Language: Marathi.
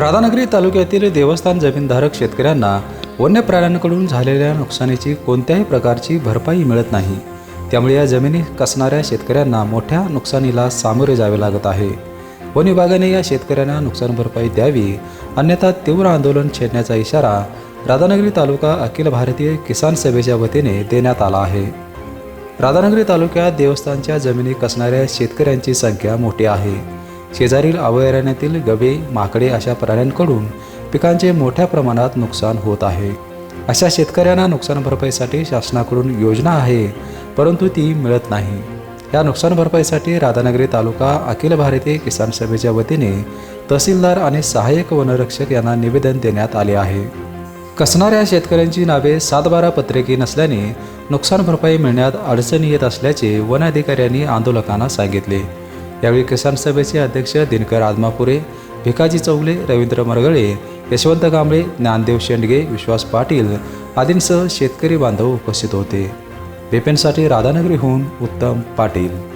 राधानगरी तालुक्यातील देवस्थान जमीनधारक शेतकऱ्यांना वन्य प्राण्यांकडून झालेल्या नुकसानीची कोणत्याही प्रकारची भरपाई मिळत नाही. त्यामुळे या जमिनी कसणाऱ्या शेतकऱ्यांना मोठ्या नुकसानीला सामोरे जावे लागत आहे. वन विभागाने या शेतकऱ्यांना नुकसान भरपाई द्यावी अन्यथा तीव्र आंदोलन छेडण्याचा इशारा राधानगरी तालुका अखिल भारतीय किसान सभेच्या वतीने देण्यात आला आहे. राधानगरी तालुक्यात देवस्थानच्या जमिनी कसणाऱ्या शेतकऱ्यांची संख्या मोठी आहे. शेजारील अभयारण्यातील गवे माकडे अशा प्राण्यांकडून पिकांचे मोठ्या प्रमाणात नुकसान होत आहे. अशा शेतकऱ्यांना नुकसान भरपाईसाठी शासनाकडून योजना आहे परंतु ती मिळत नाही. या नुकसान भरपाईसाठी राधानगरी तालुका अखिल भारतीय किसान सभेच्या वतीने तहसीलदार आणि सहाय्यक वनरक्षक यांना निवेदन देण्यात आले आहे. कसणाऱ्या शेतकऱ्यांची नावे सातबारा पत्रकी नसल्याने नुकसान भरपाई मिळण्यात अडचणी येत असल्याचे वन अधिकाऱ्यांनी आंदोलकांना सांगितले. यावेळी किसान सभेचे अध्यक्ष दिनकर आदमापुरे भिकाजी चौगले रवींद्र मरगळे यशवंत कांबळे ज्ञानदेव शेंडगे विश्वास पाटील आदींसह शेतकरी बांधव उपस्थित होते. बेपेनसाठी राधानगरीहून उत्तम पाटील.